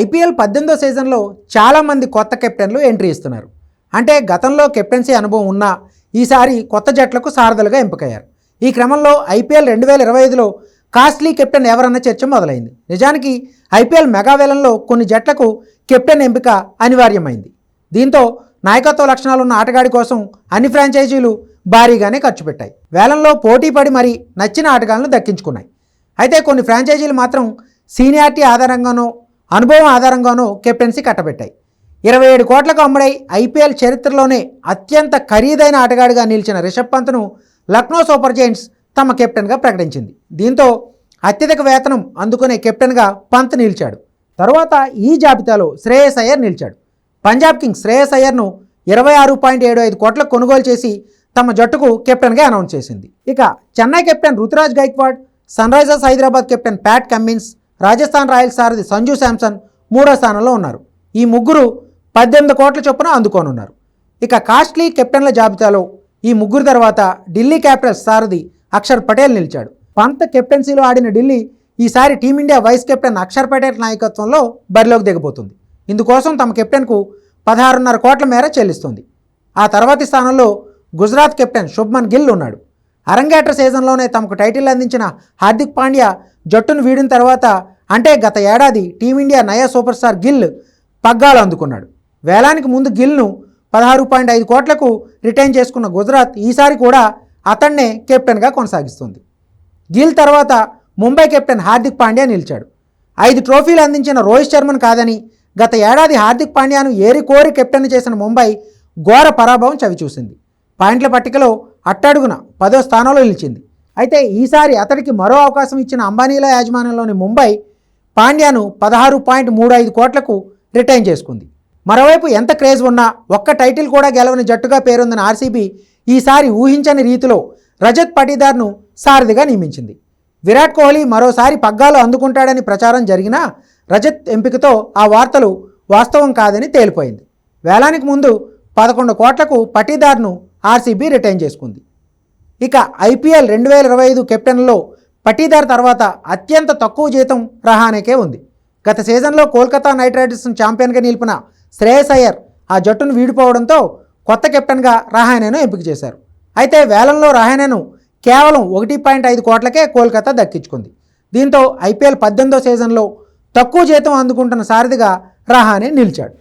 IPL పద్దెనిమిదో సీజన్లో చాలామంది కొత్త కెప్టెన్లు ఎంట్రీ ఇస్తున్నారు. అంటే గతంలో కెప్టెన్సీ అనుభవం ఉన్నా ఈసారి కొత్త జట్లకు సారథులుగా ఎంపికయ్యారు. ఈ క్రమంలో ఐపీఎల్ రెండు వేల ఇరవై ఐదులో కాస్ట్లీ కెప్టెన్ ఎవరన్న చర్చ మొదలైంది. నిజానికి ఐపీఎల్ మెగావేలంలో కొన్ని జట్లకు కెప్టెన్ ఎంపిక అనివార్యమైంది. దీంతో నాయకత్వ లక్షణాలున్న ఆటగాడి కోసం అన్ని ఫ్రాంచైజీలు భారీగానే ఖర్చు పెట్టాయి. వేలంలో పోటీ పడి మరీ నచ్చిన ఆటగాళ్ళను దక్కించుకున్నాయి. అయితే కొన్ని ఫ్రాంచైజీలు మాత్రం సీనియారిటీ ఆధారంగానో అనుభవం ఆధారంగానూ కెప్టెన్సీ కట్టబెట్టాయి. ఇరవై ఏడు కోట్లకు అమ్ముడై ఐపీఎల్ చరిత్రలోనే అత్యంత ఖరీదైన ఆటగాడిగా నిలిచిన రిషబ్ పంత్ను లక్నో సూపర్ జైంట్స్ తమ కెప్టెన్గా ప్రకటించింది. దీంతో అత్యధిక వేతనం అందుకునే కెప్టెన్గా పంత్ నిలిచాడు. తరువాత ఈ జాబితాలో శ్రేయస్ అయ్యర్ నిలిచాడు. పంజాబ్ కింగ్స్ శ్రేయస్ అయ్యర్ను ఇరవై ఆరు పాయింట్ ఏడు ఐదు కోట్లకు కొనుగోలు చేసి తమ జట్టుకు కెప్టెన్గా అనౌన్స్ చేసింది. ఇక Chennai captain Ruturaj Gaikwad sunrisers Hyderabad captain Pat Cummins Rajasthan royals సారథి సంజు శాంసన్ మూడో స్థానంలో ఉన్నారు. ఈ ముగ్గురు పద్దెనిమిది కోట్ల చొప్పున అందుకోనున్నారు. ఇక కాస్ట్లీ కెప్టెన్ల జాబితాలో ఈ ముగ్గురు తర్వాత ఢిల్లీ క్యాపిటల్స్ సారథి అక్షర్ పటేల్ నిలిచాడు. పంత కెప్టెన్సీలో ఆడిన ఢిల్లీ ఈసారి team India vice captain Axar Patel నాయకత్వంలో బరిలోకి దిగబోతుంది. ఇందుకోసం తమ కెప్టెన్కు పదహారున్నర కోట్ల మేర చెల్లిస్తుంది. ఆ తర్వాతి స్థానంలో గుజరాత్ కెప్టెన్ శుభ్మన్ గిల్ ఉన్నాడు. అరంగేట్ర సీజన్లోనే తమకు టైటిల్ అందించిన హార్దిక్ పాండ్యా జట్టును వీడిన తర్వాత అంటే గత ఏడాది టీమిండియా నయా సూపర్ స్టార్ గిల్ పగ్గాలు అందుకున్నాడు. వేలానికి ముందు గిల్ను పదహారు పాయింట్ ఐదు కోట్లకు రిటైన్ చేసుకున్న గుజరాత్ ఈసారి కూడా అతన్నే కెప్టెన్గా కొనసాగిస్తుంది. గిల్ తర్వాత ముంబై కెప్టెన్ హార్దిక్ పాండ్యా నిలిచాడు. ఐదు ట్రోఫీలు అందించిన రోహిత్ శర్మను కాదని గత ఏడాది హార్దిక్ పాండ్యాను ఏరి కోరి కెప్టెన్ చేసిన ముంబై ఘోర పరాభవం చవిచూసింది. పాయింట్ల పట్టికలో అట్టడుగున పదో స్థానంలో నిలిచింది. అయితే ఈసారి అతడికి మరో అవకాశం ఇచ్చిన అంబానీల యాజమాన్యంలోని ముంబై పాండ్యాను పదహారు పాయింట్ మూడు ఐదు కోట్లకు రిటైన్ చేసుకుంది. మరోవైపు ఎంత క్రేజ్ ఉన్నా ఒక్క టైటిల్ కూడా గెలవని జట్టుగా పేరొందిన ఆర్సీబీ ఈసారి ఊహించని రీతిలో రజత్ పటీదార్ను సారథిగా నియమించింది. విరాట్ కోహ్లీ మరోసారి పగ్గాలు అందుకుంటాడని ప్రచారం జరిగినా రజత్ ఎంపికతో ఆ వార్తలు వాస్తవం కాదని తేలిపోయింది. వేలానికి ముందు పదకొండు కోట్లకు పటీదార్ను ఆర్సీబీ రిటైన్ చేసుకుంది. ఇక ఐపీఎల్ రెండు వేల ఇరవై ఐదు కెప్టెన్లో పటీదార్ తర్వాత అత్యంత తక్కువ జీతం రహానేకే ఉంది. గత సీజన్లో కోల్కతా నైట్ రైడర్స్ను ఛాంపియన్గా నిలిపిన శ్రేయస్ అయ్యర్ ఆ జట్టును వీడిపోవడంతో కొత్త కెప్టెన్గా రహానేను ఎంపిక చేశారు. అయితే వేలంలో రహానేను కేవలం ఒకటి పాయింట్ ఐదు కోట్లకే కోల్కతా దక్కించుకుంది. దీంతో ఐపీఎల్ పద్దెనిమిదో సీజన్లో తక్కువ జీతం అందుకుంటున్న సారథిగా రహానే నిలిచాడు.